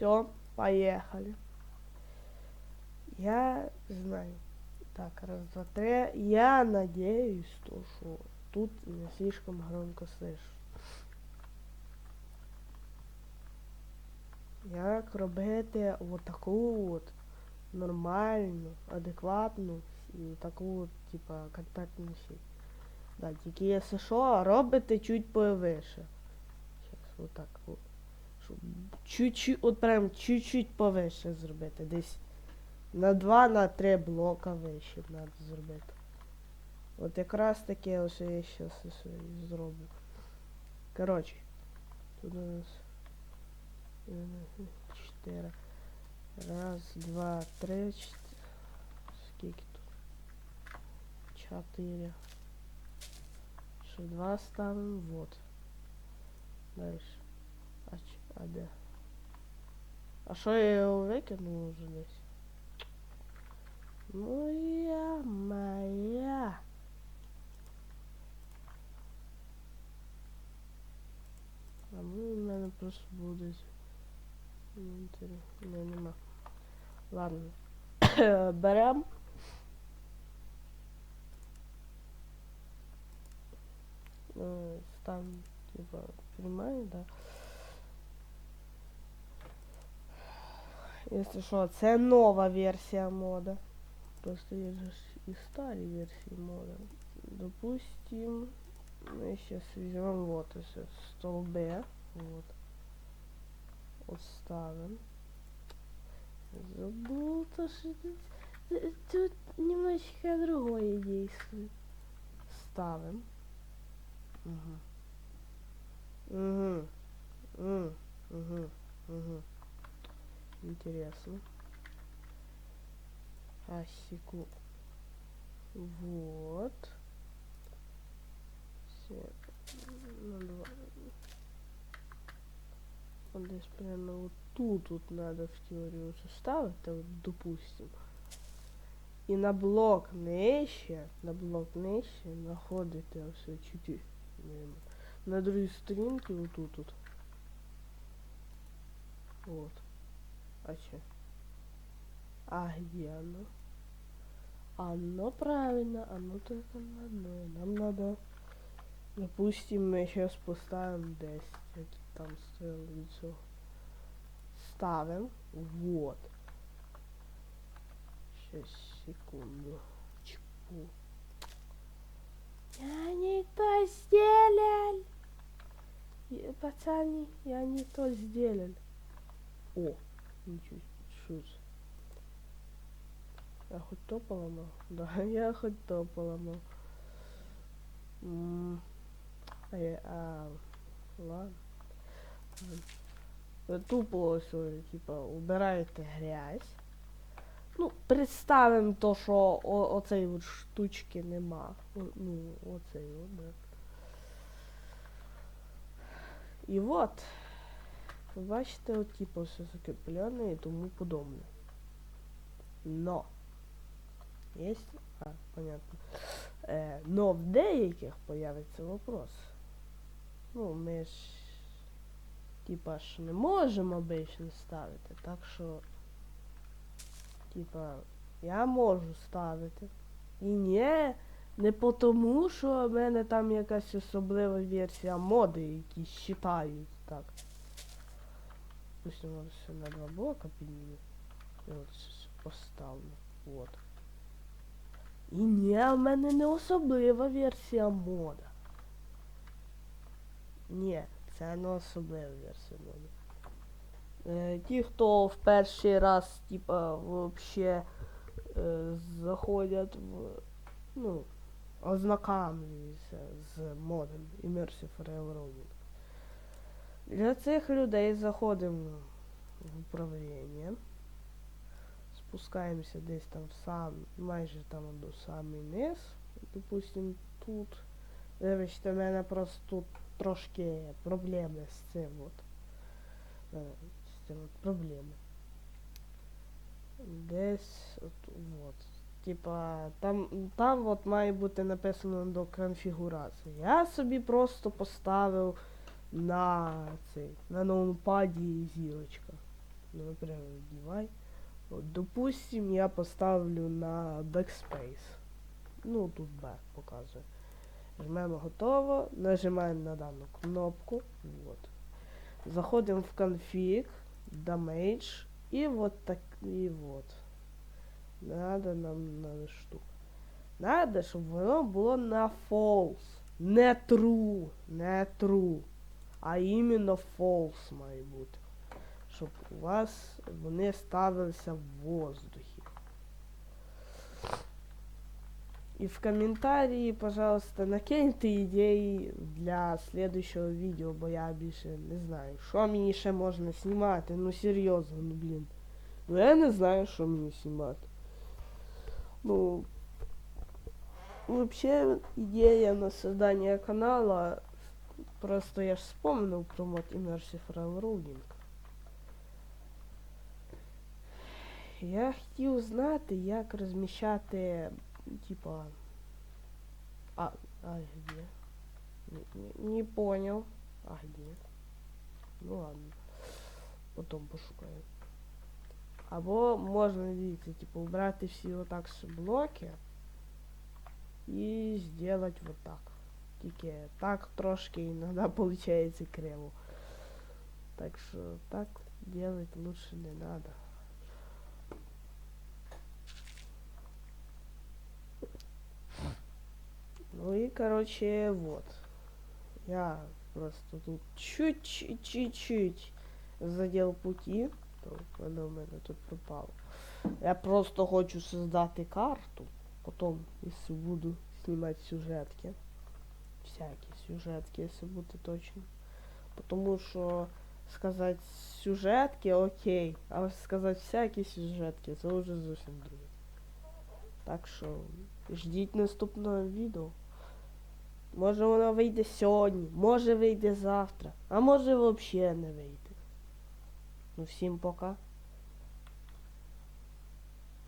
Все, поехали. Я знаю. Так, раз, два, три. Я надеюсь, то, что тут не слишком громко слышу. Як робити отаку от нормальну, адекватну і таку, от, типа, контактну сеть. Да, тільки якщо що, робите чуть повише. Зараз отак от. Щоб чуть-чуть, от прям чуть-чуть повише зробити. Десь на 2 на 3 блока вище треба зробити. От якраз таке ось я і зроблю. Коротше, тут у нас е, чотири. Раз, два, три, чотири. Скільки тут? Чотири. Ще два ставимо. Вот. Дальше. А, ч- а де? А що я його викинув вже десь? Ну я моя. А ну в мене просто будуть. інвентарі. Не, нема. Ладно. Берем. Е, Ставим, типа, приймаю, да. Якщо що, це нова версія мода. Просто є же ж і старі версії мода. Допустим, мы сейчас возьмем вот это столбе. Вот. Вот ставим. Забыл то, что тут, э, тут немножечко другое действует. Ставим. Угу. Угу. Угу. Угу. Угу. Интересно. А, секу. Вот. Все. Ну, два. Вот здесь примерно вот тут вот надо в теории уже ставить, вот, допустим. І на блок нижче, на блок нижче знаходите все чуть-чуть. мимо. На другій сторінці отут тут. Вот. А че? А где оно? Оно правильно, оно только на одной. Нам надо, допустим, мы сейчас поставим 10, як там стояло лицо. Ставим. Вот. Сейчас, секунду. Чпу. Я не то сделал. Пацаны, я не то сделал. О, ничего, шут. Я хоть то поломал? Да, я хоть то поломал. А, я, а, ладно. Тупо ой, типа, убираєте грязь. Ну, представимо то, що оцей от штучки нема. О, ну, оцей от, да. І от. Ви бачите, от, типу, все закріплене і тому подобне. Но. Есть? А, понятно. Е, но в деяких появиться вопрос. Ну, ми ж типа ж не можемо обично ставити, так що типа я можу ставити. І не по тому, що в мене там якась особлива версія моди, які считають так. Допустим, ось все на два блока підніму. І от щось поставлю. От. І ні, в мене не особлива версія мода. Ні, це не особлива версія моди. Е, ті, хто в перший раз, типа, вообще е, заходять в. Ну, ознакомлюються з модом Immersive Railroading. Для цих людей заходимо в управління. Спускаємося десь там в сам, майже там до самий низ. Допустим, тут. Вибачте, в мене просто тут трошки проблеми з цим от. Е, З цим от проблеми. Десь от, от. Типа, там, там от має бути написано до конфігурації. Я собі просто поставив на цей, на ноунпаді зірочка. Ну, например, вдевай. Вот, допустим, я поставлю на Backspace. Ну, тут Back показує. Жмемо готово, нажимаємо на дану кнопку. Вот. Заходимо в конфиг, damage, и вот так, и вот. Надо нам на штуку. Надо, щоб воно було на false. Не true, не true. А іменно false має бути. Щоб у вас вони ставилися в воздухі. І в коментарі, пожалуйста, накиньте ідеї для следующего відео, бо я більше не знаю, що мені ще можна знімати. Ну серйозно, ну блін. Ну я не знаю, що мені знімати. Ну, вообще идея на создание канала, просто я ж вспомнил про мод Immersive Railroading. Я хотів знати, як розміщати, типа... А, а где? Не, не, не понял. А где? Ну ладно. Потом пошукаю. Або можна, дивіться, типу, убрати всі отак з блоки і сделать вот так. Тільки так трошки іноді получается криво. Так що так делать лучше не надо. Ну и короче вот. Я просто тут чуть-чуть задел пути. Воно в мене тут пропало. Я просто хочу создати карту. Если буду снимать сюжетки. Всякие сюжетки, если бути точно. Потому що сказати сюжетки окей, а сказати всякі сюжетки, це вже зовсім друге. Так що ждіть наступного відео. Може воно вийде сьогодні, може вийде завтра, а може взагалі не вийде. Ну всім пока.